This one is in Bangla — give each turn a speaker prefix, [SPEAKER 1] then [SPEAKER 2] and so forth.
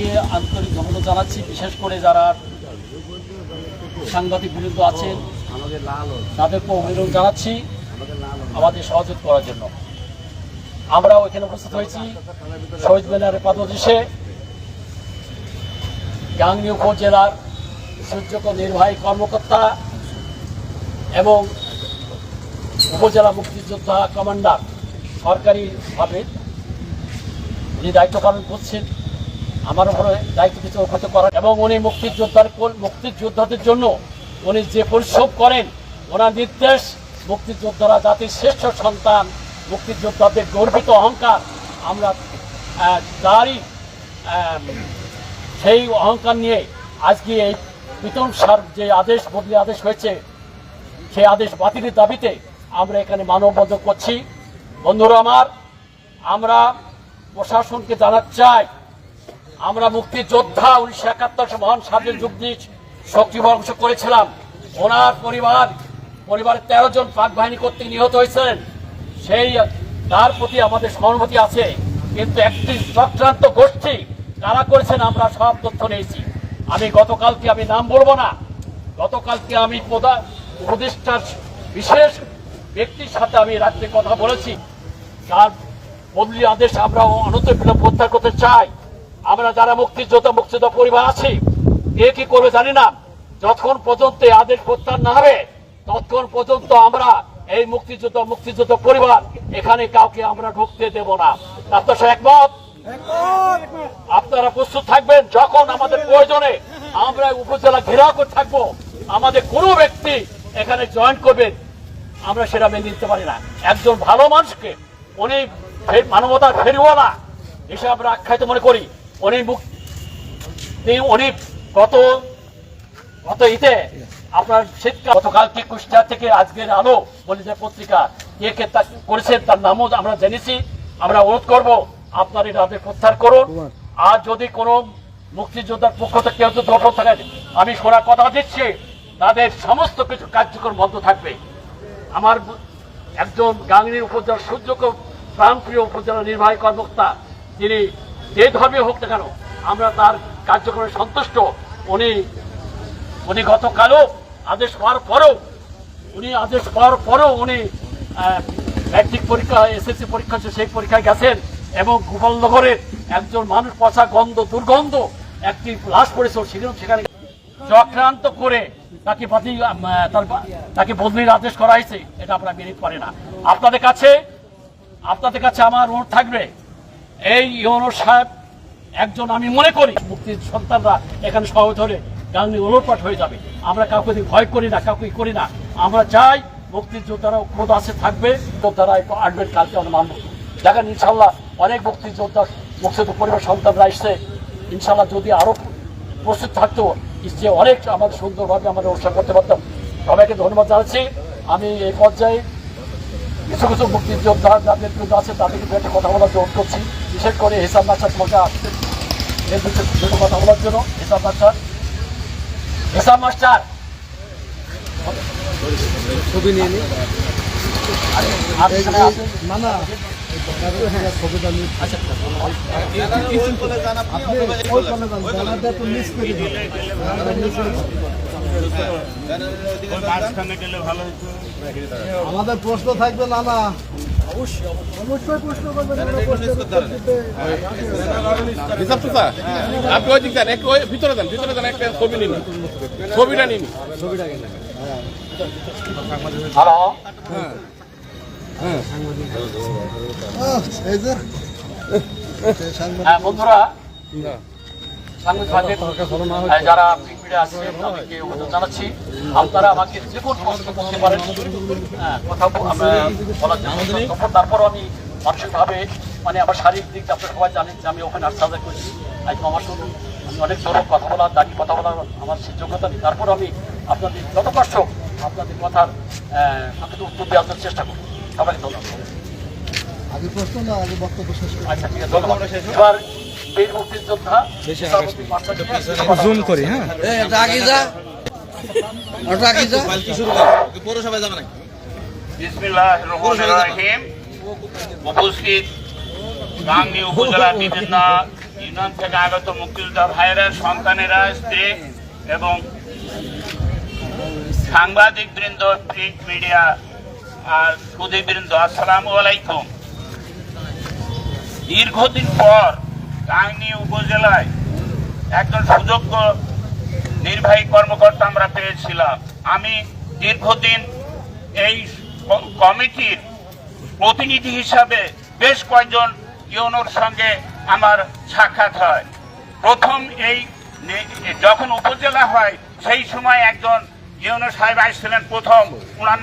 [SPEAKER 1] সবাইকে আন্তরিক ধন্যবাদ জানাচ্ছি, বিশেষ করে যারা সাংবাদিক বৃন্দ আছেন, তাদেরকে অভিনন্দন জানাচ্ছি আমাদের সহযোগ করার জন্য। আমরা ওইখানে উপস্থিত হয়েছি। শহীদ মিনারের পাদদেশে গাংনী উপজেলার সুযোগ্য নির্বাহী কর্মকর্তা এবং উপজেলা মুক্তিযোদ্ধা কমান্ডার সরকারিভাবে উনি দায়িত্ব পালন করছেন আমার উপরে দায়িত্ব কিছু অর্পিত করার এবং উনি মুক্তিযোদ্ধার মুক্তিযোদ্ধাদের জন্য উনি যে পরিশ্রম করেন, ওনার নির্দেশ মুক্তিযোদ্ধারা জাতির শ্রেষ্ঠ সন্তান, মুক্তিযোদ্ধাদের গর্বিত অহংকার। আমরা তারই সেই অহংকার নিয়ে আজকে এই প্রীতম সার যে আদেশ, বদলি আদেশ হয়েছে, সেই আদেশ বাতিলের দাবিতে আমরা এখানে মানববন্ধন করছি। বন্ধুরা আমার, আমরা প্রশাসনকে জানাতে চাই আমরা মুক্তিযোদ্ধা উনিশশো একাত্তর মহান স্বাধীন যুদ্ধ সক্রিয় করেছিলাম। ওনার পরিবার, পরিবারের তেরো জন পাক বাহিনী কর্তৃক নিহত হয়েছিলেন। সেই, তার প্রতি আমাদের সহানুভূতি আছে। কিন্তু একটি চক্রান্ত গোষ্ঠী কারা করেছেন আমরা সব তথ্য নিয়েছি। আমি গতকালকে আমি নাম বলব না। গতকালকে আমি প্রধান বিশেষ ব্যক্তির সাথে আমি রাত্রে কথা বলেছি। তার বদলি আদেশ আমরা অনত বিলম্ব প্রত্যাহার করতে চাই। আমরা যারা মুক্তিযোদ্ধা মুক্তিযোদ্ধা পরিবার আছি কে কি করবে জানি না। যতক্ষণ পর্যন্ত আদেশ প্রত্যাহার না হবে ততক্ষণ পর্যন্ত আমরা এই মুক্তিযোদ্ধা মুক্তিযোদ্ধা পরিবার এখানে কাউকে আমরা ঢুকতে দেব না। আপনার সাথে একমত? আপনারা প্রস্তুত থাকবেন যখন আমাদের প্রয়োজনে আমরা উপজেলা ঘেরাও করে থাকব আমাদের কোনো ব্যক্তি এখানে জয়েন করবেন আমরা সেটা মেনে নিতে পারি না। একজন ভালো মানুষকে উনি মানবতার ফেরিওয়ালা হিসেবে আমরা আখ্যায়িত মনে করি উনি উনি গত গত ঈদে আপনার শীতকাল গতকালকে কুষ্টিয়া থেকে আজকের আলো বলে যে পত্রিকা, কে কে তা করেছেন তার নামও আমরা জেনেছি, আমরা অনুরোধ করব, আপনার এই রাতে প্রত্যাহার করুন। আর যদি কোনো মুক্তিযোদ্ধার পক্ষ থেকে কেউ যদি দখল থাকেন, আমি শোনার কথা দিচ্ছি, তাদের সমস্ত কিছু কার্যক্রম বন্ধ থাকবে। আমার একজন গাংনী উপজেলার সূর্যকে প্রাণপ্রিয় উপজেলা নির্বাহী কর্মকর্তা, তিনি যে ধর্মীয় হোক না কেন, আমরা তার কার্যক্রমে সন্তুষ্ট। উনি উনি গতকালও আদেশ পাওয়ার পরেও, উনি আদেশ পাওয়ার পরেও উনি ম্যাট্রিক পরীক্ষা, এসএসসি পরীক্ষা সেই পরীক্ষায় গেছেন এবং গোপালনগরের একজন মানুষ পচা গন্ধ, দুর্গন্ধ একটি লাশ পড়েছিল সেখানে সেখানে চক্রান্ত করে তাকে বাতিল তার তাকে বদলির আদেশ করা হয়েছে। এটা আমরা মেনে পারি না। আপনাদের কাছে আপনাদের কাছে আমার অনুরোধ থাকবে এই ইউনো সাহেব, একজন আমি মনে করি, মুক্তির সন্তানরা এখানে সহজ হলে গাঙ্গি ওলটপাট হয়ে যাবে। আমরা কাউকে ভয় করি না, কাউকে করি না, আমরা চাই মুক্তির যোদ্ধারা ক্রোধ আছে থাকবে, যোদ্ধারা একটু আসবেন কালকে আমরা মানব। দেখেন ইনশাল্লাহ অনেক মুক্তিযোদ্ধা মুক্তিযুদ্ধ পরিবার সন্তানরা এসছে। ইনশাল্লাহ যদি আরও প্রস্তুত থাকতো যে অনেক আমাদের সুন্দরভাবে আমরা অনুষ্ঠান করতে পারতাম। সবাইকে ধন্যবাদ জানাচ্ছি। আমি এই পর্যায়ে কিছু কিছু মুক্তিযোদ্ধা যাদের আছে, তাদেরকে একটা কথা বলার জোর করছি। বিশেষ করে হিসাব মাস্টার তোমাকে আসতে এর দুটো কথা বলার জন্য হিসাব মাস্টার হিসাব মাস্টার!
[SPEAKER 2] ছবি নিয়ে নিই
[SPEAKER 1] আচ্ছা
[SPEAKER 2] দিন। আমাদের প্রশ্ন থাকবে না না।
[SPEAKER 3] আপনি ওই দিক দেন একটু ওই ভিতরে দেন ভিতরে দেন একটা ছবি নিন। ছবিটা নিন।
[SPEAKER 1] হ্যালো
[SPEAKER 2] আহ, এই যে সাংবাদিক
[SPEAKER 1] হ্যাঁ। বন্ধুরা। সাংবাদিক যারা মিডিয়া আছে তাদেরকে অনুরোধ জানাচ্ছি আপনারা আমাকে যে কোনো প্রশ্ন করতে পারেন হ্যাঁ, কথা বলার। তখন তারপরও আমি মানসিকভাবে মানে আমার শারীরিক দিক আপনারা সবাই জানেন যে আমি ওখানে আশ্বাস করছি আজ আমার শুধু আমি অনেক ধরনের কথা বলা দাঁড়িয়ে কথা বলার আমার সেই যোগ্যতা নেই। তারপর আমি আপনাদের যত কষ্ট আপনাদের কথার আপনাদের উত্তর দেওয়ার জন্য চেষ্টা করব। সবাইকে ধন্যবাদ।
[SPEAKER 2] আগে প্রশ্ন না আগে বক্তব্য শেষ
[SPEAKER 1] আচ্ছা ঠিক আছে ধন্যবাদ। এবার বীর মুক্তিযোদ্ধা
[SPEAKER 2] জুম করি হ্যাঁ?
[SPEAKER 4] উপস্থিত বিভিন্ন ইউনিয়ন থেকে আগত মুক্তিযোদ্ধা ভাইয়েরা সন্তানেরা স্ত্রী এবং সাংবাদিক বৃন্দ প্রিন্ট মিডিয়া আর সুদী বৃন্দ আসসালামু আলাইকুম। দীর্ঘদিন পর কাহিনী উপজেলায় একজন সুযোগ্য নির্বাহী কর্মকর্তা আমরা পেয়েছিলাম। আমি দীর্ঘদিন এই কমিটির প্রতিনিধি হিসাবে বেশ কয়েকজন ইউনোর সঙ্গে আমার সাক্ষাৎ হয়। প্রথম এই যখন উপজেলা হয়, সেই সময় একজন ইউনো সাহেব আসছিলেন প্রথম। উনার